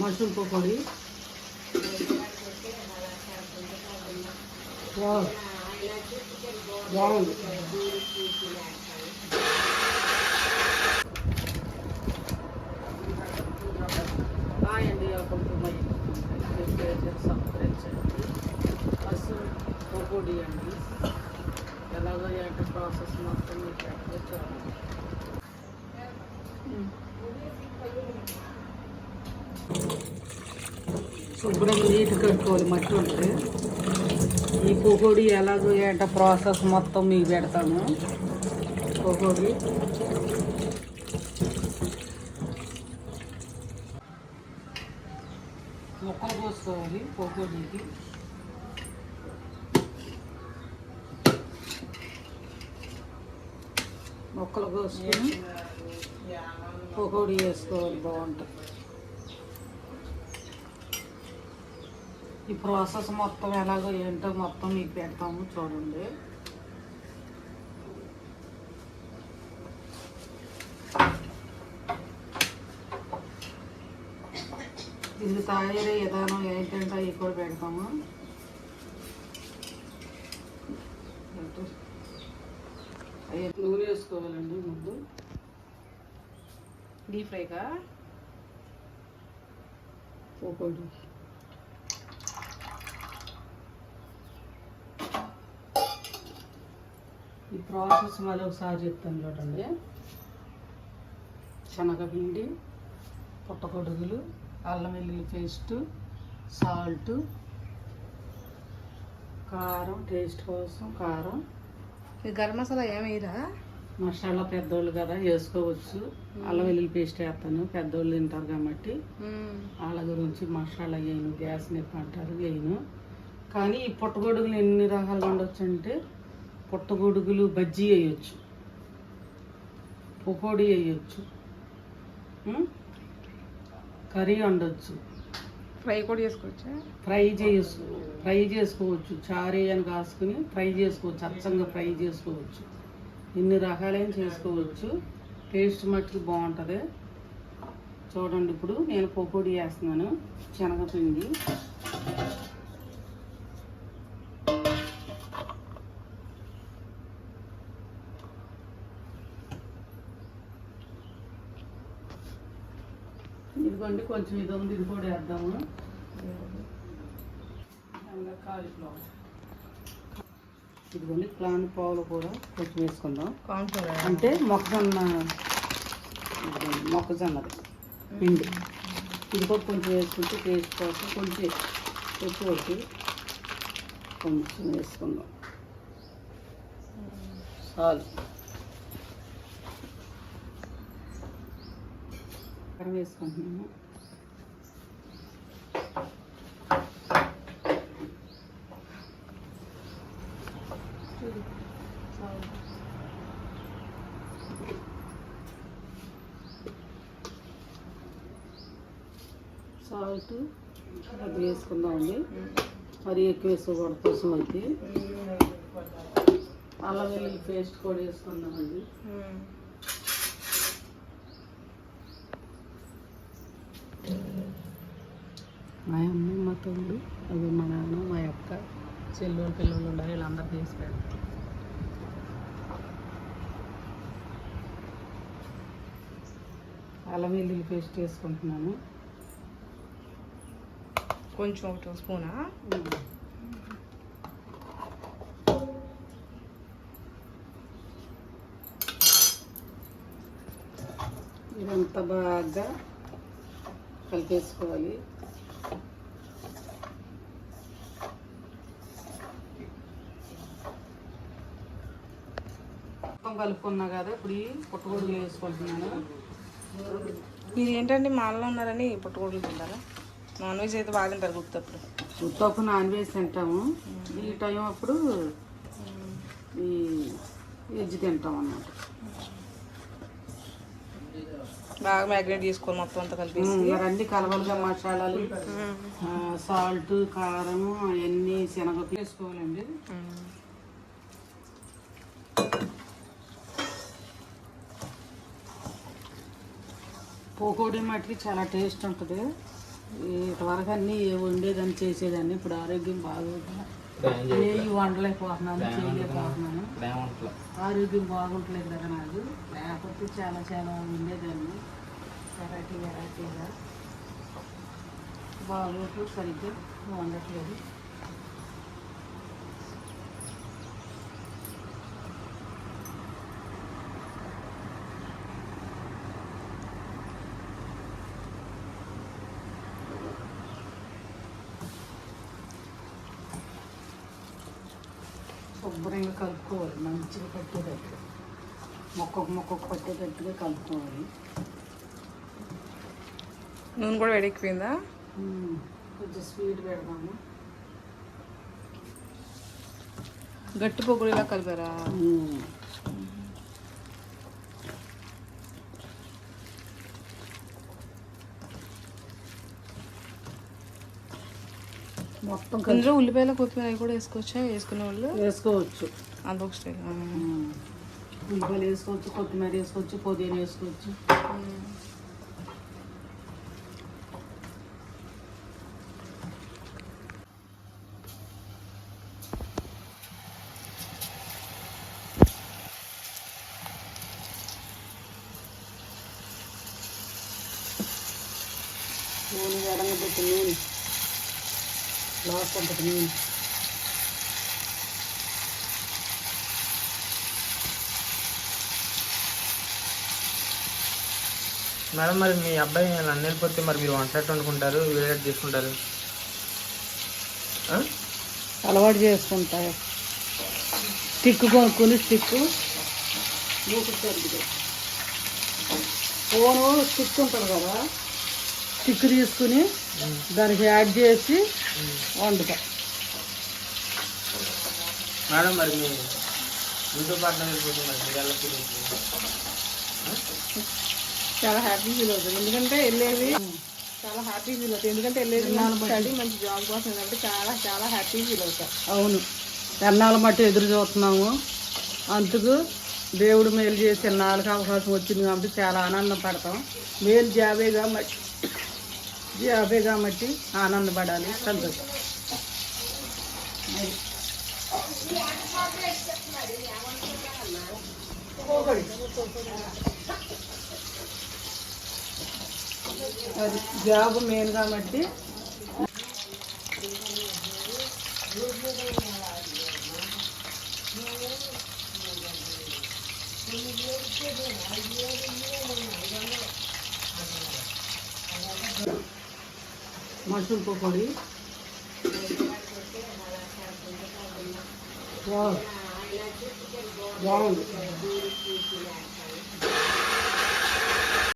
Mushroom pakodi. బాగుంది. అండి mushroom pakodi అండి. ఎలాగో ఏంటో ప్రాసెస్ మొత్తం మీకు ఎక్కడ చూడండి శుభ్రంగా నీట్ కట్టుకోవాలి మట్టి ఉంటే ఈ పొగోడి ఎలాగో ఏంటో ప్రాసెస్ మొత్తం మీకు పెడతాము పొగోడి ముక్కలు కోసుకోవాలి పొగోడికి ముక్కలు కోసుకొని పొగోడి వేసుకోవాలి బాగుంటుంది. ఈ ప్రాసెస్ మొత్తం ఎలాగో ఏంటో మొత్తం మీకు పెడతాము చూడండి. ఇది తయారయ్యే విధానం ఏంటంటే అవి కూడా పెడతాము. అవి నూనె వేసుకోవాలండి ముందు. డీప్ ఫ్రైగా పకోడీ. ఈ ప్రాసెస్ మళ్ళీ ఒకసారి చెప్తాను చూడండి. శనగపిండి పుట్టగొడుగులు అల్లం వెల్లుల్లి పేస్ట్ సాల్ట్ కారం టేస్ట్ కోసం కారం. ఇది గరం మసాలా ఏమైరా మసాలా పెద్దోళ్ళు కదా వేసుకోవచ్చు. అల్లం వెల్లుల్లి పేస్ట్ వేస్తాను. పెద్దోళ్ళు తింటారు కాబట్టి. వాళ్ళ గురించి మసాలా వేయను గ్యాస్ నొప్పి అంటారు వేయను. కానీ ఈ పుట్టగొడుగులు ఎన్ని రకాలుగా ఉండొచ్చు అంటే పుట్టగొడుగులు బజ్జీ వేయచ్చు పకోడీ వేయచ్చు కర్రీ వండొచ్చు. ఫ్రై కూడా చేసుకోవచ్చా? ఫ్రై చేసుకో ఫ్రై చేసుకోవచ్చు. చారు అని కాసుకుని ఫ్రై చేసుకోవచ్చు. అచ్చంగా ఫ్రై చేసుకోవచ్చు. ఇన్ని రకాలైన చేసుకోవచ్చు. టేస్ట్ మట్టుకు బాగుంటుంది. చూడండి ఇప్పుడు నేను పకోడీ వేస్తున్నాను శనగపిండి. ఇదిగోండి కొంచెం ఇది ఉంది ఇది కూడా వేద్దాము. కాలీఫ్లవర్. ఇదిగోండి ప్లాన్ పావులు కూడా కొంచెం వేసుకుందాం. కాన్ఫ్లవర్ అంటే మొక్కజొన్న మొక్కజొన్నది పిండి. ఇది కూడా కొంచెం వేసుకుంటే టేస్ట్ కోసం కొంచెం ఎక్కువ వద్దు. కొంచెం వేసుకుందాం. చాలు. కారం వేసుకుంటున్నాము సాల్ట్ అది వేసుకుందామండి మరి ఎక్కువ వేసుకోకూడదు కోసం అయితే అల్లం వెల్లుల్లి పేస్ట్ కూడా వేసుకుందామండి. మా అమ్మ మా తమ్ముడు అది మా నాన్న మా అక్క చెల్లెలు పిల్లలు ఉండాలి వీళ్ళందరూ చేసి పెడతారు. అల్లం వెల్లుల్లి పేస్ట్ వేసుకుంటున్నాను కొంచెం ఒక స్పూనా? ఇదంతా బాగా కలిపేసుకోవాలి. మొత్తం కలుపుకున్నా కదా ఇప్పుడు ఈ పుట్టగొడుగులు వేసుకుంటున్నాను మీరు ఏంటంటే మాల్లో ఉన్నారని పుట్టగొడుగులు తింటారా? నాన్ వెజ్ అయితే బాగా తింటారు గుర్తప్పుడు ఉత్తప్పు నాన్ వెజ్ తింటాము. ఈ టైం అప్పుడు ఈ వెజ్ తింటాం అన్నమాట. బాగా మ్యాగ్నేట్ చేసుకోవాలి మొత్తం అంతా కలిపి అన్ని కలవలుగా మసాలాలు సాల్ట్ కారము అవన్నీ శనగ వేసుకోవాలండి. పకోడీ మట్టికి చాలా టేస్ట్ ఉంటుంది. ఇంతవరకు అన్నీ వండేదాన్ని చేసేదాన్ని. ఇప్పుడు ఆరోగ్యం బాగోదు ఏ వండలేకపోతున్నాను చేయలేకపోతున్నాను. ఆరోగ్యం బాగుంటలేదు కదా నాకు. లేకపోతే చాలా చాలా ఉండేదాన్ని వెరైటీ వెరైటీగా. బాగోట్లు సరిగ్గా వండట్లేదు. శుభ్రంగా కలుపుకోవాలి. మంచిగా పట్టేటట్టు. మొక్కకు మొక్కకు పట్టేటట్టుగా కలుపుకోవాలి. నూనె కూడా వేడెక్కిపోయిందా? కొంచెం స్వీట్ పెడదాము. గట్టి పొగులు ఇలా కలిపారా మొత్తం ఇందులో ఉల్లిపాయల కొత్తిమీర కూడా వేసుకోవచ్చా? వేసుకునే వాళ్ళు? వేసుకోవచ్చు. అదొక స్టైల్. ఉల్లిపాయలు వేసుకోవచ్చు కొత్తిమీర వేసుకోవచ్చు పుదీనా వేసుకోవచ్చు. నూనె వేడంగా పెట్టి నూనె. లాస్ట్ అంతటి నూనె మేడం మరి మీ అబ్బాయి నన్ను వెళ్ళిపోతే మరి మీరు వంట ఎట్లా వండుకుంటారు వీడియో తీసుకుంటారు? అలవాటు చేసుకుంటా. స్టిక్ కొనుక్కొని స్టిక్. ఫోను స్టిక్ ఉంటుంది కదా. స్టిక్ తీసుకుని దానికి యాడ్ చేసి వండుతా. మేడం మరి మీ? చాలా హ్యాపీ ఫీల్ అవుతుంది. ఎందుకంటే వెళ్ళేది చాలా హ్యాపీ ఫీల్ అవుతుంది. ఎందుకంటే వెళ్ళేది స్టడీ మంచి జాబ్ కోసం అంటే చాలా చాలా హ్యాపీ ఫీల్ అవుతా. అవును. ఎన్నాళ్ళ మట్టి ఎదురు చూస్తున్నాము. అందుకు దేవుడు మేలు చేసి నాలుగు అవకాశం వచ్చింది కాబట్టి చాలా ఆనందం పడతాం. మేలు జాబే కాబట్టి జాబే కాబట్టి ఆనందపడాలి. సంతోషం. అది జాబ్ మెయిన్ కాబట్టి మష్రూమ్ పకోడీ వావ్. బాగుంది